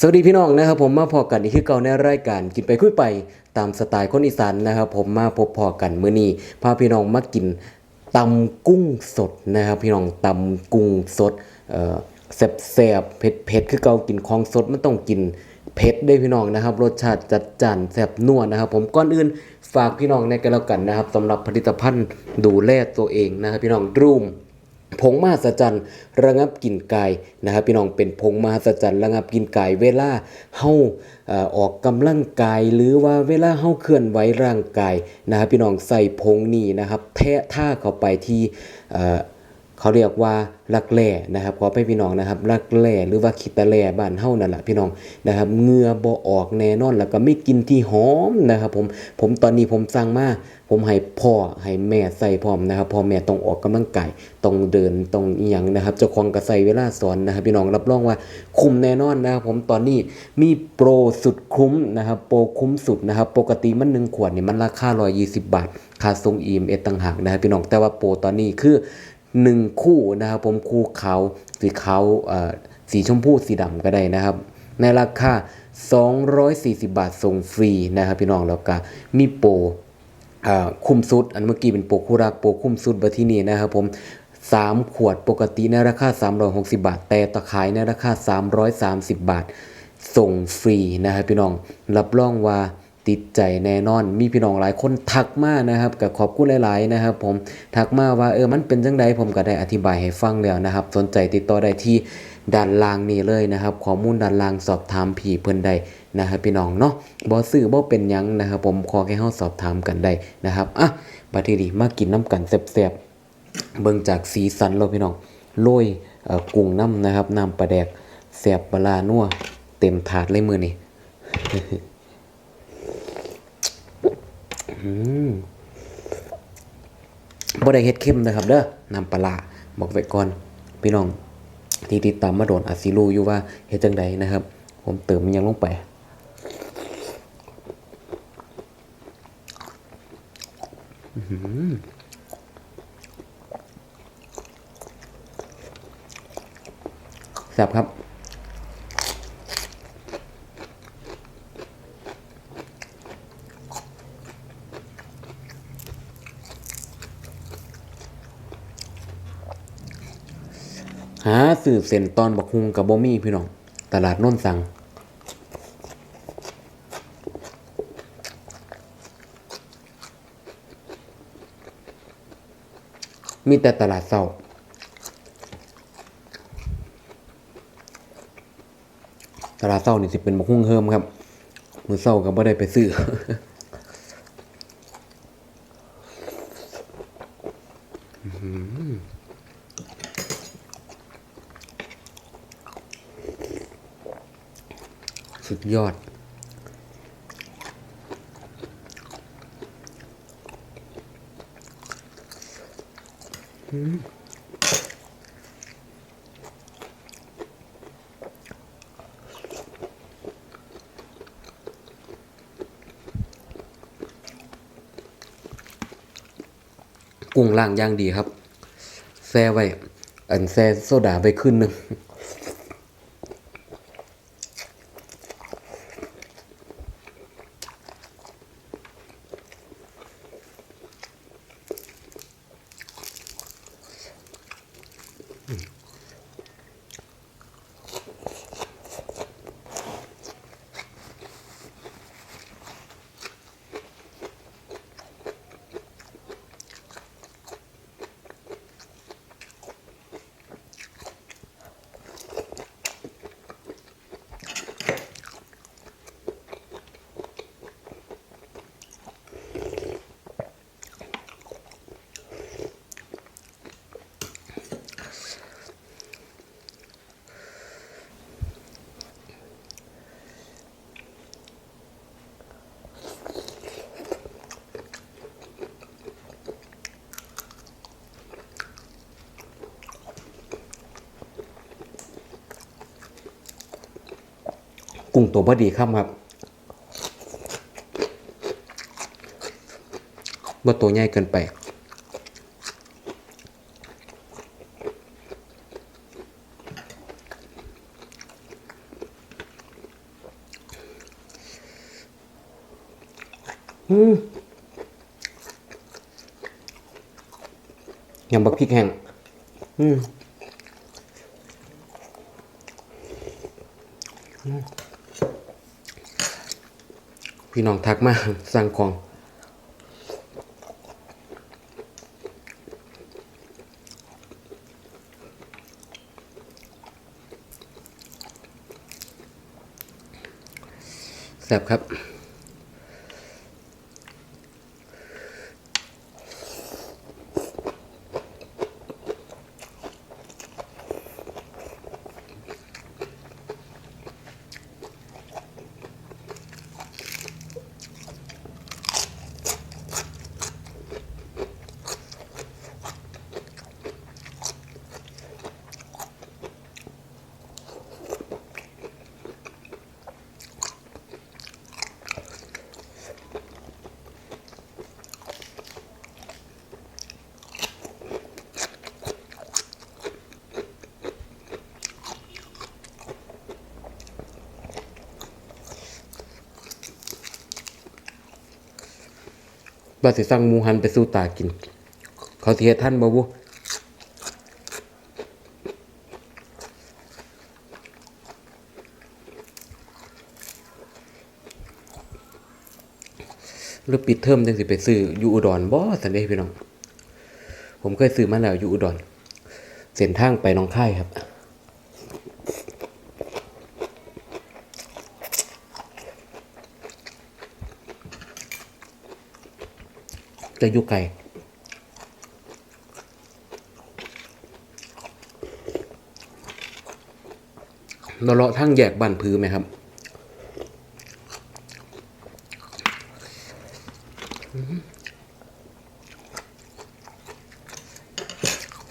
สวัสดีพี่น้องนะครับผมมาพอกันอีกคือเก่าในรายการกินไปคุยไปตามสไตล์คนอีสานนะครับผมมาพบพอกันมื้อนี้พาพี่น้องมากินตำกุ้งสดนะครับพี่น้องตำกุ้งสดเอ่อแซ่บๆเผ็ดๆคือเก่ากินของสดมันต้องกินเผ็ดได้พี่น้องนะครับ รสชาติจัดจ้านแซ่บนัวนะครับ ผมก่อนอื่นฝากพี่น้องในกันแล้วกันนะครับสำหรับผลิตภัณฑ์ดูแลตัวเองนะครับพี่น้องรูม ผงมหัศจรรย์ระงับกลิ่นกายนะครับพี่น้องเป็นผงมหัศจรรย์ระงับกลิ่นกาย เวลาเฮาออกกกำลังกาย หรือว่าเวลาเฮาเคลื่อนไหวร่างกายนะครับพี่น้องใส่ผงนี้นะครับแทะท่าเข้าไปที่ เขาเรียกว่ารักแร่นะครับขอให้พี่น้องนะครับรักแร่หรือว่าคิตาแร่บ้านเฮานั่นแหละพี่น้องนะครับเงือบ่ออกแน่นอนแล้วก็ไม่กินที่หอมนะครับผมผมตอนนี้ผมสั่งมาผมให้พ่อให้แม่ใส่พร้อมนะครับพ่อแม่ต้องออกกำลังกายต้องเดินต้องอีหยังนะครับเจ้าของก็ใส่เวลาสอนนะครับ พี่น้องรับรองว่าคุ้มแน่นอนนะครับผมตอนนี้มีโปรสุดคุ้มนะครับโปรคุ้มสุดนะครับ ปกติมันหนึ่งขวดเนี่ยมันราคา120 บาทค่าส่ง EMS ต่างหากนะครับพี่น้องแต่ว่าโปรตอนนี้คือ หนึ่งคู่นะครับผมคู่ขาวสีขาวเอ่อสีชมพูสีดำก็ได้นะครับ ในราคา 240 บาทส่งฟรีนะครับพี่น้องแล้วก็มีโปรอ่าคุ้มสุด อันเมื่อกี้เป็นโปรคู่รักโปรคุ้มสุดบัที่นี่นะครับผม3ขวดปกติในราคา 360 บาท แต่ตะขายในราคา 330 บาท ส่งฟรีนะครับพี่น้อง รับรองว่า ติดใจแน่นอน มีพี่น้องหลายคนทักมานะครับกับขอบคุณหลายๆนะครับ ผมทักมาว่าเออมันเป็นจังไดผมก็ได้อธิบายให้ฟังแล้วนะครับ สนใจติดต่อได้ที่ด้านล่างนี้เลยนะครับ ข้อมูลด้านล่างสอบถามผีเพิ่นได้นะครับพี่น้องเนาะบ่ซื้อบ่เป็นยังนะครับ ผมขอแค่เฮาสอบถามกันได้นะครับอะบัดนี้ดีมากินน้ำกันแซ่บๆเบิ่งจากสีสันเราพี่น้องโรยเอ่อกุ้งน้ำนะครับน้ำปลาแดกแซ่บปลานัวเต็มถาดเลยมือนี่ บ่ได้เฮ็ดเข้มนะครับเด้อน้ำปลาบอกไว้ก่อน พี่น้อง ที่ติดตามมาโดนอาจสิรู้อยู่ว่าเฮ็ดจังใดนะครับ ผมเติมมันยังลงไปแซ่บครับ สืบเส้นตอนบักฮุงกับบ่มีพี่น้อง ตลาดน้นสังมีแต่ตลาดเศร้าตลาดเศร้านี่สิเป็นบักฮุงเฮิมครับ มือเศร้าก็บ่ได้ไปซื้อ สุดยอดกุ้งล่างย่างดีครับ แซ่ไว้ อันแซ่โซดาไปขึ้นหนึ่ง กุ้งตัวพอดีครับครับว่าตัวใหญ่เกินไปยำบักพริกแห้งอืม พี่น้องทักมาสั่งของแซ่บครับ ว่าสิสั่งหมูหันไปสู้ตากิน เขาสิเฮ็ดท่านบ่บุหรือปิดเทอมจังสิไปซื้ออยู่อุดรบ่สันเด้พี่น้อง ผมเคยซื้อมาแล้วอยู่อุดร เส้นทางไปหนองคายครับ จะอยู่ไกลเราเลาะทั้งแยกบ้านพื้นไหมครับ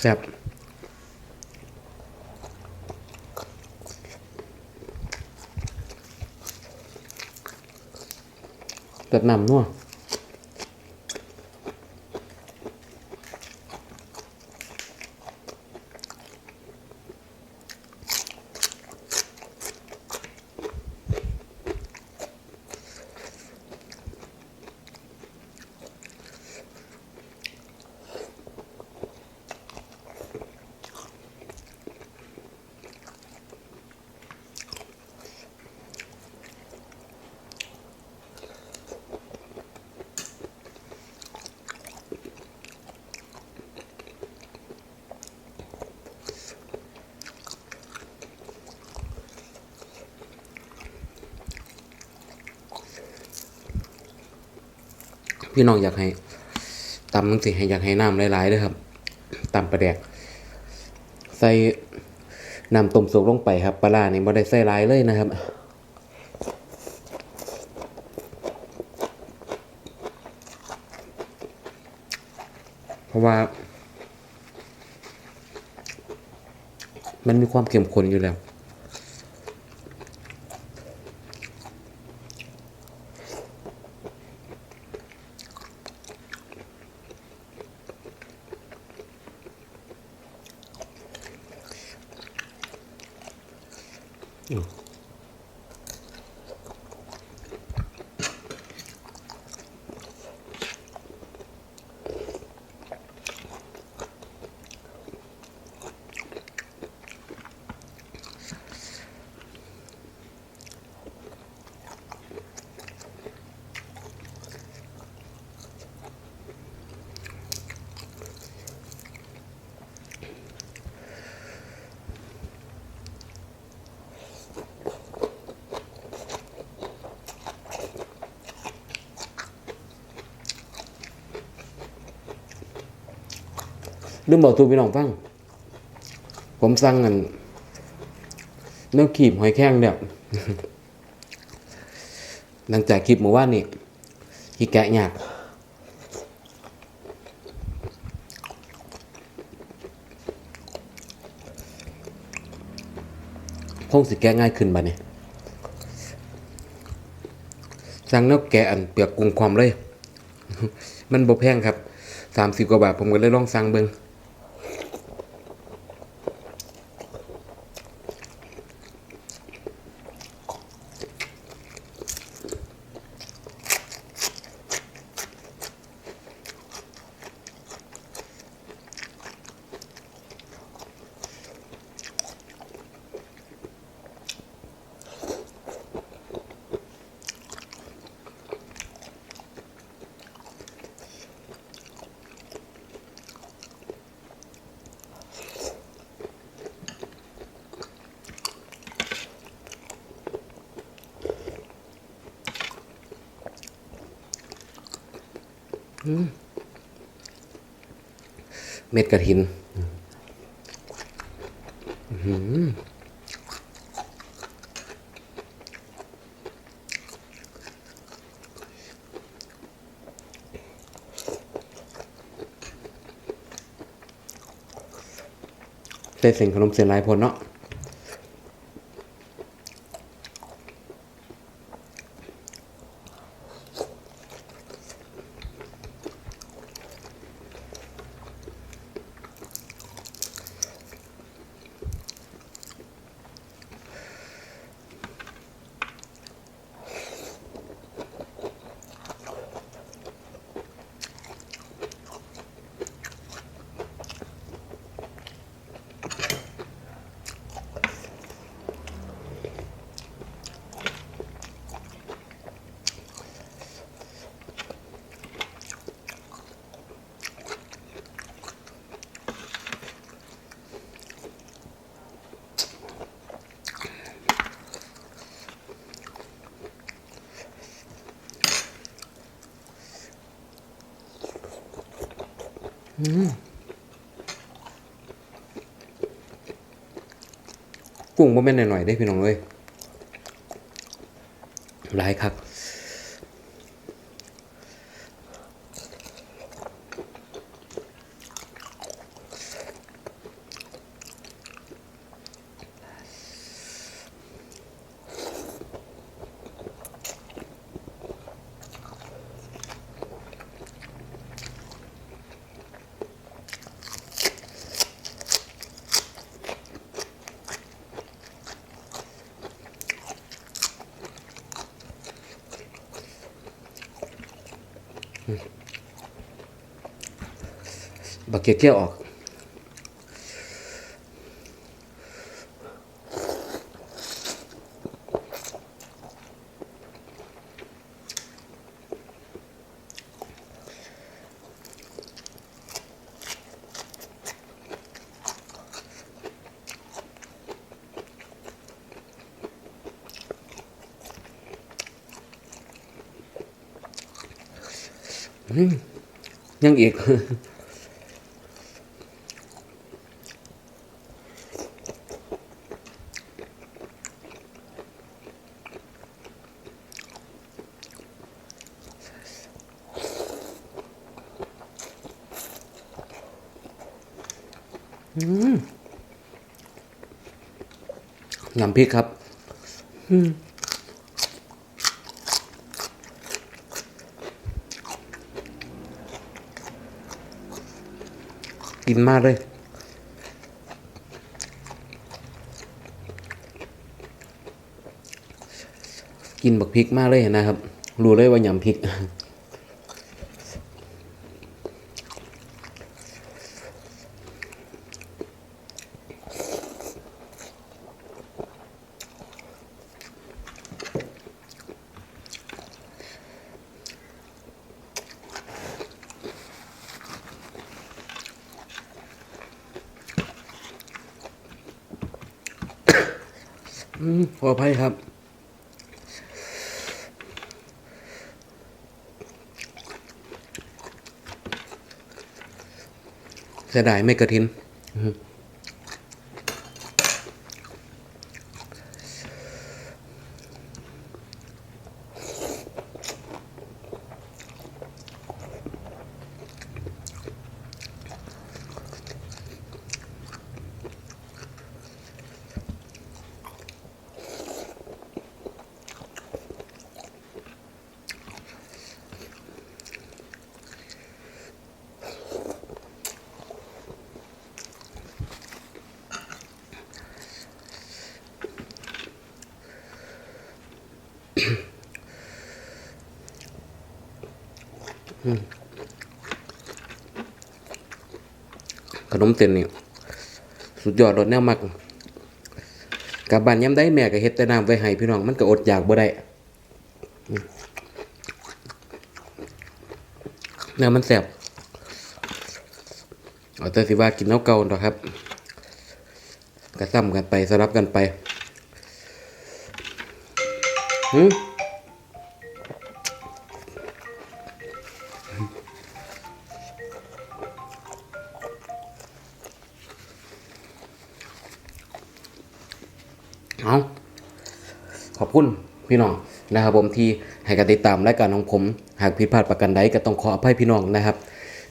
แซ่บตัดนำนัว พี่น้องอยากให้ตำมันสิให้อยากให้น้ำหลายๆเด้วยครับตำปลาแดก ใส่น้ำต้มสุกลงไปครับปลาร้านี่บ่ได้ใส่หลายเลยนะครับเพราะว่า มันมีความเข้มข้นอยู่แล้ว ลืมบอกตูพี่น้องฟัง ผมสั่งอันเนื้อขีบหอยแข้งเนี่ยหลังจากคลิปเมื่อวานนี่ที่แกะยากคงสิแกะง่ายขึ้นบัดนี้สั่งเนื้อแกะอันเปลือกกุ้งความเลย มันบ่แพงครับสามสิบกว่าบาทผมก็เลยลองสั่งเบิง เม็ดกระถินอื้อหือใส่เส้นขนมเส้นหลายพนเนาะ กุ้งบ่แม่นหน่อยๆได้พี่น้องเลยหลายคัก บักเกียเกี้ยวออก ยังอีกน้ำพริกครับ กินมากเลย กินบักพริกมากเลยนะครับ รู้เลยว่าหยำพริก ขออภัยครับ เสียดายไม่กระทิน ขนมเต็นนี่สุดยอดรสแนวมักกับบ้านย้ำได้แม่ก็เฮ็ดแต่น้ำไว้ให้พี่น้องมันก็อดอยากบ่ได้เนื้อมันแซ่บเอาแต่สิว่ากินเอาเก่าดอกครับก็ซ้ำกันไปสลับกันไปหืม ขอบคุณพี่น้องนะครับผมที่ให้การติดตามรายการของผม หากผิดพลาดประกันใดก็ต้องขออภัยพี่น้องนะครับ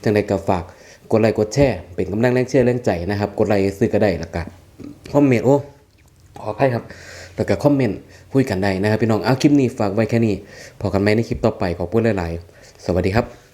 จังใดก็ฝากกดไลค์กดแชร์เป็นกำลังแรงเชื่อแรงใจนะครับ กดไลค์ซื้อก็ได้แล้วก็คอมเมนต์โอ้ขออภัยครับแล้วก็คอมเมนต์คุยกันได้นะครับพี่น้องเอาคลิปนี้ฝากไว้แค่นี้พอกันไหมในคลิปต่อไปขอบคุณหลาย ๆ สวัสดีครับ